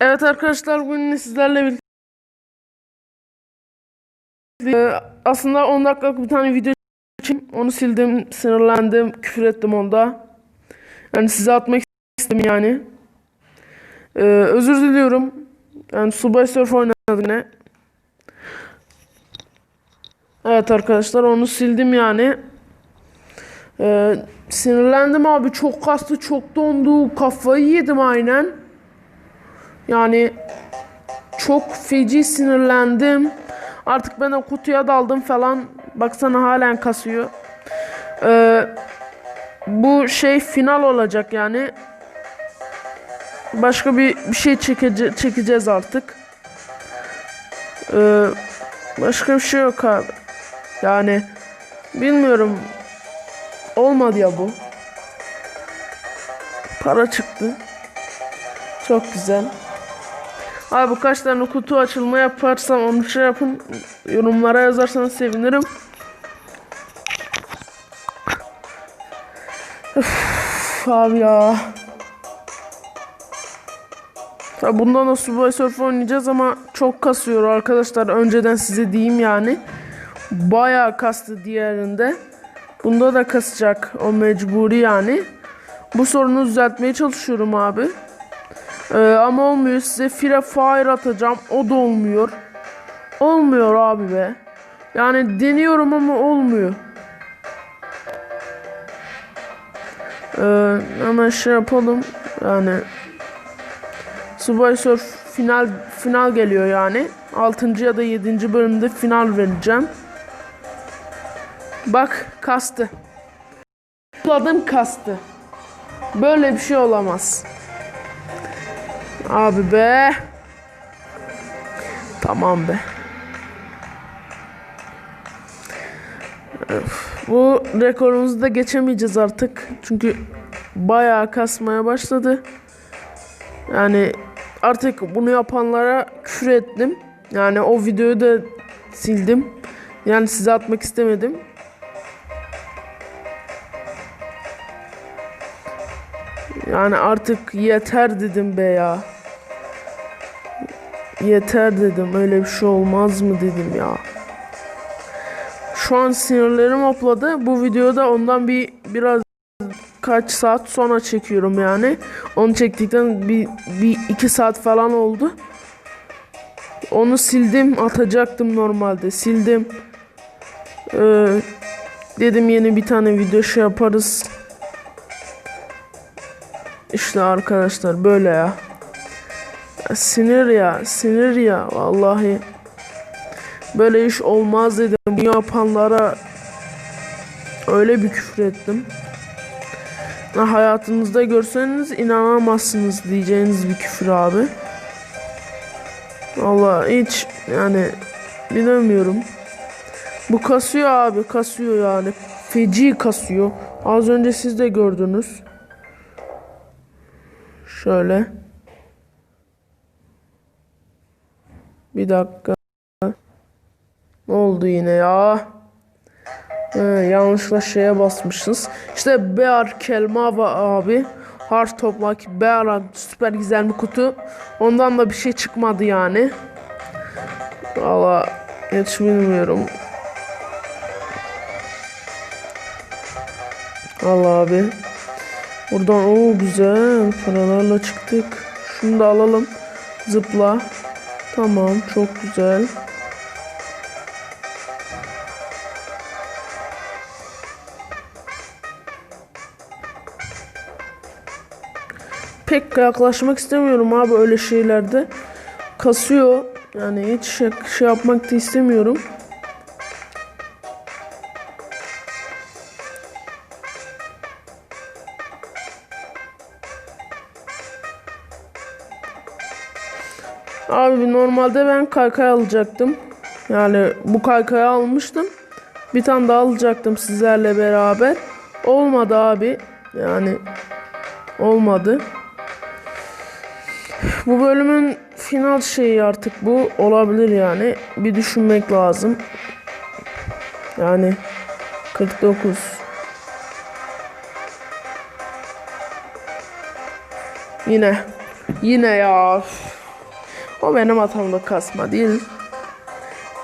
Evet arkadaşlar bugün sizlerle birlikte Ee, aslında 10 dakikalık bir tane video için onu sildim, sinirlendim, küfür ettim onda. Yani size atmak istedim yani. Ee, özür diliyorum. Yani Subway Surf oynadım yine. Evet arkadaşlar onu sildim yani. Ee, sinirlendim abi çok kastı çok dondu kafayı yedim aynen. Yani çok feci sinirlendim. Artık ben o kutuya daldım falan. Baksana halen kasıyor. Ee, bu şey final olacak yani. Başka bir, bir şey çekece çekeceğiz artık. Ee, başka bir şey yok abi. Yani bilmiyorum. Olmadı ya bu. Para çıktı. Çok güzel. Abi kaç tane kutu açılma yaparsam onu şey yapın. Yorumlara yazarsanız sevinirim. Üf, abi ya. Tabi bundan da Subway Surf oynayacağız ama çok kasıyor arkadaşlar. Önceden size diyeyim yani. Bayağı kastı diğerinde. Bunda da kasacak. O mecburi yani. Bu sorunu düzeltmeye çalışıyorum abi. Ee, ama olmuyor. Size Free Fire atacağım. O da olmuyor. Olmuyor abi be. Yani deniyorum ama olmuyor. Ee, hemen şey yapalım. Yani Subway final final geliyor yani. 6. ya da 7. bölümde final vereceğim. Bak kastı. Tıkladım kastı. Böyle bir şey olamaz. Abi be. Tamam be. Öf, Bu rekorumuzu da geçemeyeceğiz artık. Çünkü bayağı kasmaya başladı. Yani artık bunu yapanlara küfür ettim. Yani o videoyu da sildim. Yani size atmak istemedim. Yani artık yeter dedim be ya. Yeter dedim. Öyle bir şey olmaz mı dedim ya. Şu an sinirlerim hopladı. Bu videoda ondan bir biraz kaç saat sonra çekiyorum yani. Onu çektikten bir, bir iki saat falan oldu. Onu sildim atacaktım normalde sildim. Ee, dedim yeni bir tane video şey yaparız. İşte arkadaşlar böyle ya. Sinir ya sinir ya vallahi. Böyle iş olmaz dedim. Bunu yapanlara öyle bir küfür ettim. Ha, hayatınızda görseniz inanamazsınız diyeceğiniz bir küfür abi. Vallahi hiç yani bilemiyorum. Bu kasıyor abi kasıyor yani. Feci kasıyor. Az önce siz de gördünüz. Şöyle. Bir dakika. Ne oldu yine ya? He, yanlışla şeye basmışız. İşte Bear Kelmava abi. Harf toplak Bear süper güzel bir kutu. Ondan da bir şey çıkmadı yani. Valla hiç bilmiyorum. Allah abi. Buradan o güzel paralarla çıktık. Şunu da alalım. Zıpla. Tamam çok güzel. Pek yaklaşmak istemiyorum abi öyle şeylerde. Kasıyor. Yani hiç şey, şey yapmak da istemiyorum. Normalde ben kaykay alacaktım. Yani bu kaykayı almıştım. Bir tane daha alacaktım sizlerle beraber. Olmadı abi. Yani olmadı. Bu bölümün final şeyi artık bu olabilir yani. Bir düşünmek lazım. Yani 49 Yine. Yine ya. O benim hatamda kasma değil.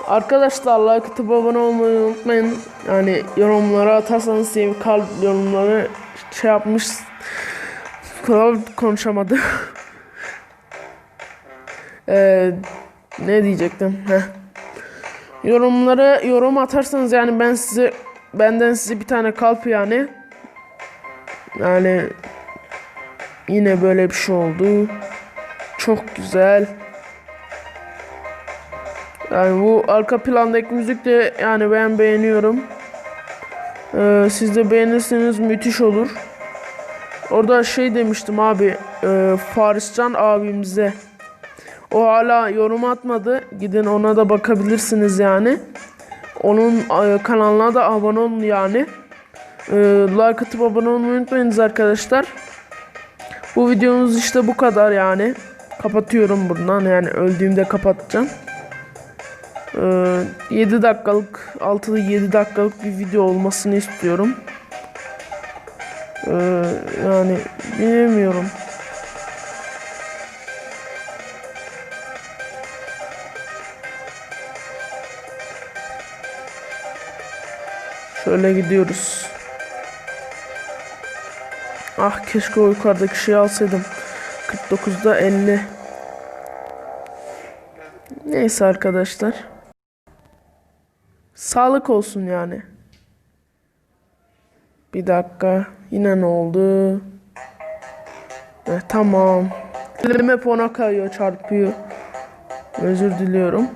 Arkadaşlar like atıp abone olmayı unutmayın. Yani yorumlara atarsanız sevgi kalp yorumları şey yapmış. Kral konuşamadı. Ee, ne diyecektim? Heh. Yorumlara yorum atarsanız yani ben size benden size bir tane kalp yani. Yani yine böyle bir şey oldu. Çok güzel. Yani bu arka plandaki müzik de yani ben beğeniyorum. Ee, siz de beğenirseniz müthiş olur. Orada şey demiştim abi e, Fariscan abimize. O hala yorum atmadı. Gidin ona da bakabilirsiniz yani. Onun e, kanalına da abone olun yani. E, like atıp abone olmayı unutmayınız arkadaşlar. Bu videomuz işte bu kadar yani. Kapatıyorum buradan yani öldüğümde kapatacağım. Ee, 7 dakikalık 6 7 dakikalık bir video olmasını istiyorum. Ee, yani bilemiyorum. Şöyle gidiyoruz. Ah keşke o yukarıdaki şeyi alsaydım. 49'da 50. Neyse arkadaşlar. Sağlık olsun yani. Bir dakika. Yine ne oldu? Eh, tamam. Elim hep ona kayıyor, çarpıyor. Özür diliyorum.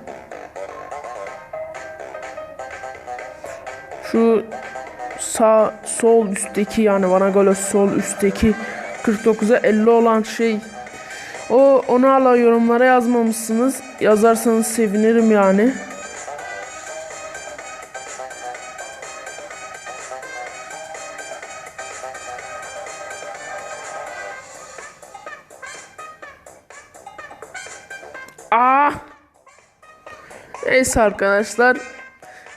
Şu sağ sol üstteki yani bana göre sol üstteki 49'a 50 olan şey o onu hala yorumlara yazmamışsınız. Yazarsanız sevinirim yani. Neyse arkadaşlar.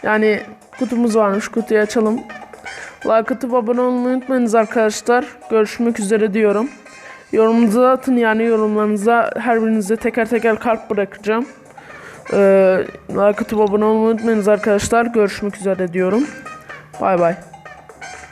Yani kutumuz varmış. Kutuyu açalım. Like atıp abone olmayı unutmayınız arkadaşlar. Görüşmek üzere diyorum. Yorumunuzu atın yani yorumlarınıza her birinize teker teker kalp bırakacağım. Ee, like atıp abone olmayı unutmayınız arkadaşlar. Görüşmek üzere diyorum. Bay bay.